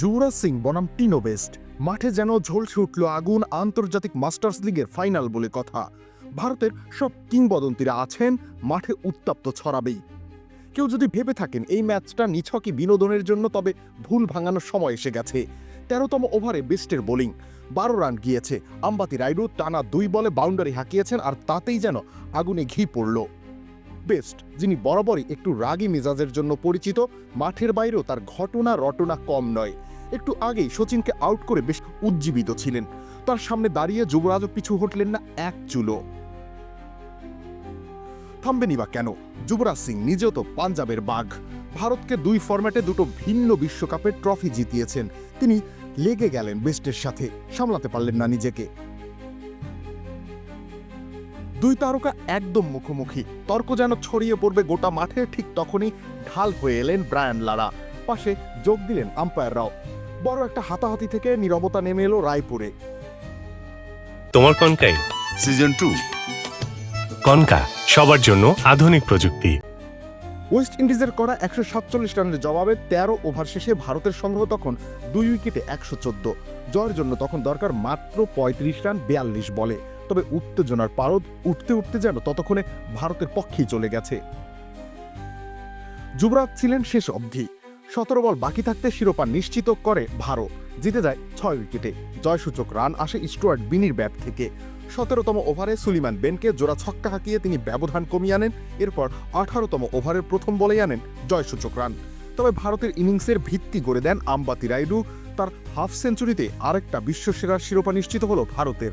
যুবরাজ সিং বনাম টিনো বেস্ট। মাঠে যেন ঝলসে উঠল আগুন আন্তর্জাতিক মাস্টার্স লিগের ফাইনাল বলে কথা। ভারতের সব কিংবদন্তিরা আছেন, মাঠে উত্তাপ্ত ছড়াবেই। কেউ যদি ভেবে থাকেন এই ম্যাচটা নিছকই বিনোদনের জন্য, তবে ভুল ভাঙানোর সময় এসে গেছে। তেরোতম ওভারে বেস্টের বোলিং। বারো রান গিয়েছে। আম্বাতি রাইডু টানা দুই বলে বাউন্ডারি হাঁকিয়েছেন, আর তাতেই যেন আগুনে ঘি পড়ল। বেস্ট, যিনি বরাবরই একটু রাগী মেজাজের জন্য পরিচিত, মাঠের বাইরেও তার ঘটনা রটনা কম নয়। একটু আগেই সচিনকে আউট করে বেশ উজ্জীবিত ছিলেন। তার সামনে দাঁড়িয়ে যুবরাজও পিছু হটলেন না এক চুলো। থামবেনই বা কেন? যুবরাজ সিং নিজেও তো পাঞ্জাবের বাঘ। ভারতকে দুই ফরম্যাটে দুটো ভিন্ন বিশ্বকাপের ট্রফি জিতিয়েছেন। তিনি লেগে গেলেন বেস্টের সাথে, সামলাতে পারলেন না নিজেকে। দুই তারকা একদম মুখোমুখি। তর্ক যেন ছড়িয়ে পড়বে গোটা মাঠে ঠিক তখনই ঢাল হয়ে এলেন ব্রায়ান লারা। পাশে যোগ দিলেন আম্পায়াররাও বড় একটা হাতাহাতি থেকে নীরবতা নেমে এলো রায়পুরে। তোমার কনকাই? Season two. কনকা সবার জন্য আধুনিক প্রযুক্তি। ওয়েস্ট ইন্ডিজের করা একশো সাতচল্লিশ রানের জবাবে তেরো ওভার শেষে ভারতের সংগ্রহ তখন দুই উইকেটে একশো চোদ্দ। জয়ের জন্য তখন দরকার মাত্র পঁয়ত্রিশ রান বিয়াল্লিশ বলে। তবে উত্তেজনার পারদ উঠতে উঠতে যেন ততক্ষণে ভারতের পক্ষেই চলে গেছে। যুবরাজ ছিলেন শেষ অবধি। সতেরো বল বাকি থাকতে শিরোপা নিশ্চিত করে ভারত। জিতে যায় ছয় উইকেটে। জয়সূচক রান আসে স্টুয়ার্ট বিনির ব্যাট থেকে। সতেরোতম ওভারে সুলিমান বেনকে জোড়া ছক্কা হাঁকিয়ে তিনি ব্যবধান কমিয়ে আনেন। এরপর আঠারোতম ওভারের প্রথম বলেই আনেন জয়সূচক রান। তবে ভারতের ইনিংসের ভিত্তি গড়ে দেন আম্বাতি রাইডু তার হাফ সেঞ্চুরিতে আরেকটা বিশ্বসেরার শিরোপা নিশ্চিত হলো ভারতের।